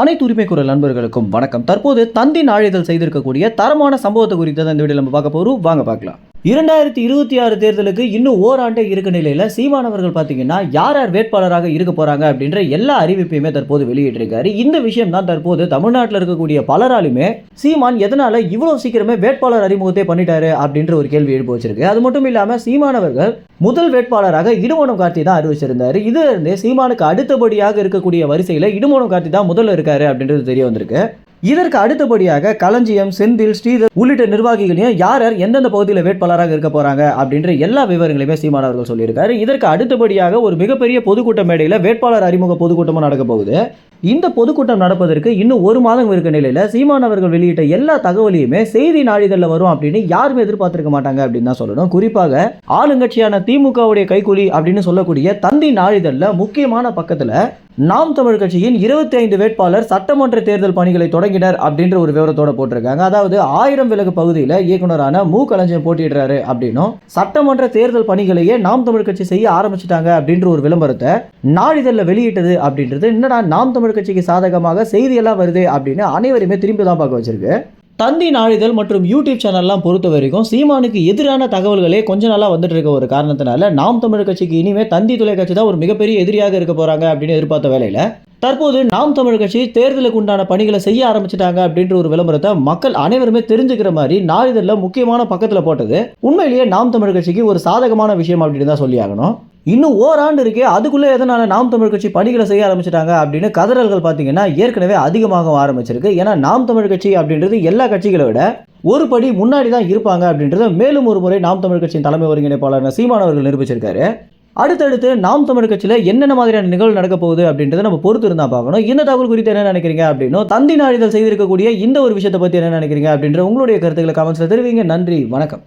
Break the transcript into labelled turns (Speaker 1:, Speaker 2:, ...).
Speaker 1: அனைத்து உரிமை குரல் நண்பர்களுக்கும் வணக்கம். தற்போது தந்தி நாளிதழ் செய்திருக்கக்கூடிய தரமான சம்பவத்தை குறித்து தான் இந்த வீடியோ நம்ம பார்க்க போகிறோம் வாங்க பார்க்கலாம். இரண்டாயிரத்தி இருபத்தி ஆறு தேர்தலுக்கு இன்னும் ஓராண்டே இருக்க நிலையில் சீமானவர்கள் பார்த்தீங்கன்னா யார் யார் வேட்பாளராக இருக்க போகிறாங்க அப்படின்ற எல்லா அறிவிப்பையுமே தற்போது வெளியிட்டிருக்காரு. இந்த விஷயம் தான் தற்போது தமிழ்நாட்டில் இருக்கக்கூடிய பலராலுமே சீமான் எதனால் இவ்வளோ சீக்கிரமே வேட்பாளர் அறிமுகத்தை பண்ணிட்டாரு அப்படின்ற ஒரு கேள்வி எழுப்பி வச்சிருக்கு. அது மட்டும் இல்லாமல் சீமானவர்கள் முதல் வேட்பாளராக இடுமோனம் கார்த்தி தான் அறிவிச்சிருந்தார். இதுல இருந்து சீமானுக்கு அடுத்தபடியாக இருக்கக்கூடிய வரிசையில் இடுமோனம் கார்த்தி தான் முதல்ல இருக்காரு அப்படின்றது தெரிய வந்திருக்கு. இதற்கு அடுத்தபடியாக களஞ்சியம் செந்தில் ஸ்ரீதர் உள்ளிட்ட நிர்வாகிகளையும் யார் யார் எந்தெந்த பகுதியில் வேட்பாளராக இருக்க போறாங்க அப்படின்ற எல்லா விவரங்களையுமே சீமான் அவர்கள் சொல்லியிருக்காரு. இதற்கு அடுத்தபடியாக ஒரு மிகப்பெரிய பொதுக்கூட்ட மேடையில் வேட்பாளர் அறிமுக பொதுக்கூட்டமும் நடக்க போகுது. இந்த பொதுக்கூட்டம் நடப்பதற்கு இன்னும் ஒரு மாதம் இருக்க நிலையில் சீமான் அவர்கள் வெளியிட்ட எல்லா தகவலையுமே செய்தி நாளிதழில் வரும் அப்படின்னு யாருமே எதிர்பார்த்திருக்க மாட்டாங்க அப்படின்னு தான் சொல்லணும். குறிப்பாக ஆளுங்கட்சியான திமுகவுடைய கைக்கூலி அப்படின்னு சொல்லக்கூடிய தந்தி நாளிதழில் முக்கியமான பக்கத்தில் நாம் தமிழ் கட்சியின் இருபத்தி ஐந்து வேட்பாளர் சட்டமன்ற தேர்தல் பணிகளை தொடங்கினர் அப்படின்ற ஒரு விவரத்தோட போட்டிருக்காங்க. அதாவது ஆயிரம் விலகு பகுதியில் இயக்குனரான மு. களஞ்சியம் போட்டியிடுறாரு அப்படின்னும் சட்டமன்ற தேர்தல் பணிகளையே நாம் தமிழ் கட்சி செய்ய ஆரம்பிச்சிட்டாங்க அப்படின்ற ஒரு விளம்பரத்தை நாளிதழில் வெளியிட்டது அப்படின்றது. என்னடா நாம் தமிழ் தமிழ் கட்சிக்கு சாதகமாக செய்தியெல்லாம் வருது அப்படின்னு அனைவருமே திரும்பி தான் பார்க்க வச்சிருக்கு. தந்தி நாளிதழ் மற்றும் யூடியூப் சேனல்லாம் பொறுத்த வரைக்கும் சீமானுக்கு எதிரான தகவல்களே கொஞ்ச நாளாக வந்துட்டு இருக்க ஒரு காரணத்தினால நாம் தமிழ் கட்சிக்கு இனிமே தந்தி தொலைக்காட்சி தான் ஒரு மிகப்பெரிய எதிரியாக இருக்க போறாங்க அப்படின்னு எதிர்பார்த்த வேலையில தற்போது நாம் தமிழ் கட்சி தேர்தலுக்கு உண்டான பணிகளை செய்ய ஆரம்பிச்சிட்டாங்க அப்படின்ற ஒரு விளம்பரத்தை மக்கள் அனைவருமே தெரிஞ்சுக்கிற மாதிரி நாளிதழில் முக்கியமான பக்கத்தில் போட்டது. உண்மையிலேயே நாம் தமிழ் கட்சிக்கு ஒரு சாதகமான விஷயம் அப்படின்னு தான் சொல்லி ஆகணும். இன்னும் ஓராண்டு இருக்கே அதுக்குள்ளே எதனால நாம் தமிழ் கட்சி பணிகளை செய்ய ஆரம்பிச்சிட்டாங்க அப்படின்னு கதறல்கள் பார்த்தீங்கன்னா ஏற்கனவே அதிகமாக ஆரம்பிச்சிருக்கு. ஏன்னா நாம் தமிழ் கட்சி அப்படின்றது எல்லா கட்சிகளை விட ஒரு படி முன்னாடி தான் இருப்பாங்க அப்படின்றத மேலும் ஒரு முறை நாம் தமிழ் கட்சியின் தலைமை ஒருங்கிணைப்பாளர் சீமான் அவர்கள் நிரூபிச்சிருக்காரு. அடுத்தடுத்து நாம் தமிழ் கட்சியில் என்னென்ன மாதிரியான நிகழ்வு நடக்க போகுது அப்படின்றத நம்ம பொறுத்து இருந்தால் பார்க்கணும். இந்த தகவல் குறித்து என்ன நினைக்கிறீங்க அப்படின்னும் தந்தி நாளிதழ் செய்திருக்கக்கூடிய இந்த ஒரு விஷயத்தை பற்றி என்ன நினைக்கிறீங்க அப்படின்ற உங்களுடைய கருத்துக்களை கமெண்ட்ஸில் தெரிவிங்க. நன்றி வணக்கம்.